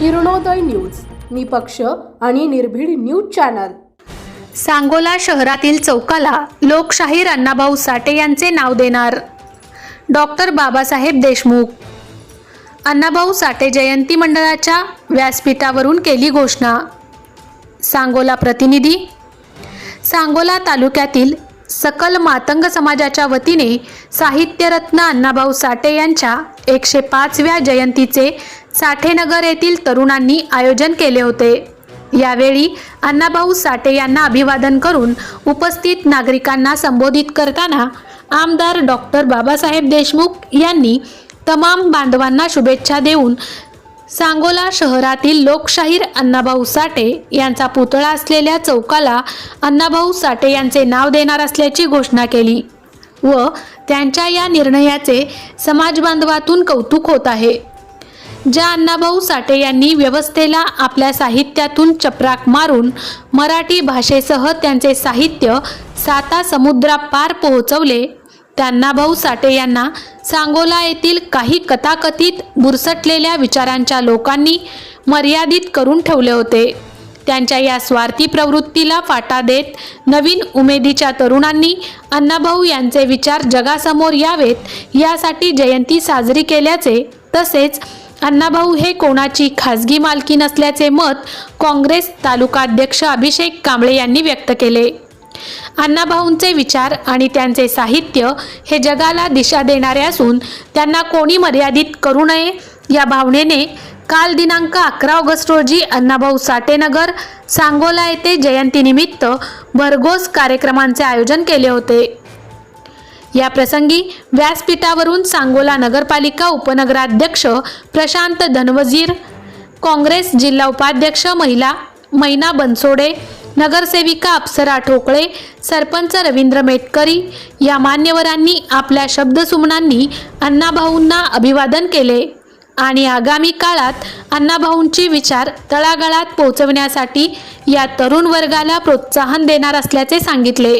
Kiranoday news निपक्ष आणि निर्भीड न्यूज चॅनल. सांगोला शहरातील चौकाला लोकशाहीर अण्णाभाऊ साठे यांचे नाव देणार. डॉक्टर बाबासाहेब देशमुख. अण्णाभाऊ साठे जयंती मंडळाच्या व्यासपीठावरून केली घोषणा. सांगोला प्रतिनिधी. सांगोला तालुक्यातील सकल मातंग समाजाच्या वतीने साहित्यरत्न अण्णाभाऊ साठे यांच्या एकशे पाचव्या जयंतीचे साठेनगर येथील तरुणांनी आयोजन केले होते. यावेळी अण्णाभाऊ साठे यांना अभिवादन करून उपस्थित नागरिकांना संबोधित करताना आमदार डॉक्टर बाबासाहेब देशमुख यांनी तमाम बांधवांना शुभेच्छा देऊन सांगोला शहरातील लोकशाहीर अण्णाभाऊ साठे यांचा पुतळा असलेल्या चौकाला अण्णाभाऊ साठे यांचे नाव देणार असल्याची घोषणा केली व त्यांच्या या निर्णयाचे समाजबांधवातून कौतुक होत आहे. ज्या अण्णाभाऊ साठे यांनी व्यवस्थेला आपल्या साहित्यातून चपराक मारून मराठी भाषेसह त्यांचे साहित्य साता समुद्रापार पोहोचवले त्या अण्णाभाऊ साठे यांना सांगोला येथील काही कथाकथित बुरसटलेल्या विचारांच्या लोकांनी मर्यादित करून ठेवले होते. त्यांच्या या स्वार्थी प्रवृत्तीला फाटा देत नवीन उमेदीच्या तरुणांनी अण्णाभाऊ यांचे विचार जगासमोर यावेत यासाठी जयंती साजरी केल्याचे तसेच अण्णाभाऊ हे कोणाची खाजगी मालकी नसल्याचे मत काँग्रेस तालुकाध्यक्ष अभिषेक कांबळे यांनी व्यक्त केले. अण्णाभाऊंचे विचार आणि त्यांचे साहित्य हे जगाला दिशा देणारे असून त्यांना कोणी मर्यादित करू नये या भावनेने काल दिनांक अकरा ऑगस्ट रोजी अण्णाभाऊ साटेनगर सांगोला येथे जयंतीनिमित्त भरघोस कार्यक्रमांचे आयोजन केले होते. या प्रसंगी व्यासपीठावरून सांगोला नगरपालिका उपनगराध्यक्ष प्रशांत धनवजीर काँग्रेस जिल्हा उपाध्यक्ष महिला मैना बनसोडे नगरसेविका अप्सरा ठोकळे सरपंच रवींद्र मेटकरी या मान्यवरांनी आपल्या शब्दसुमनांनी अण्णाभाऊंना अभिवादन केले आणि आगामी काळात अण्णाभाऊंचे विचार तळागाळात पोहोचवण्यासाठी या तरुण वर्गाला प्रोत्साहन देणार असल्याचे सांगितले.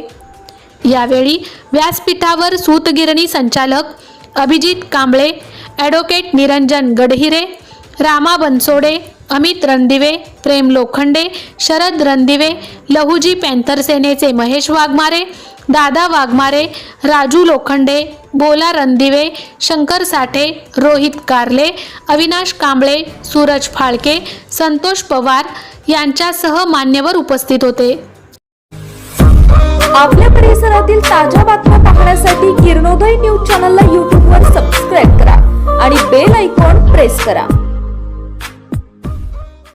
यावेळी व्यासपीठावर सूतगिरणी संचालक अभिजित कांबळे ॲडव्होकेट निरंजन गडहिरे रामा बनसोडे अमित रणदिवे प्रेम लोखंडे शरद रणदिवे लहुजी पॅन्थर सेनेचे महेश वाघमारे दादा वाघमारे राजू लोखंडे बोला रणदिवे शंकर साठे रोहित कारले अविनाश कांबळे सूरज फाळके संतोष पवार यांच्यासह मान्यवर उपस्थित होते. आपल्या परिसरातील ताज्या बातम्या पाहण्यासाठी किरणोदय न्यूज चॅनलला यूट्यूबवर सबस्क्राईब करा आणि बेल ऐकॉन प्रेस करा.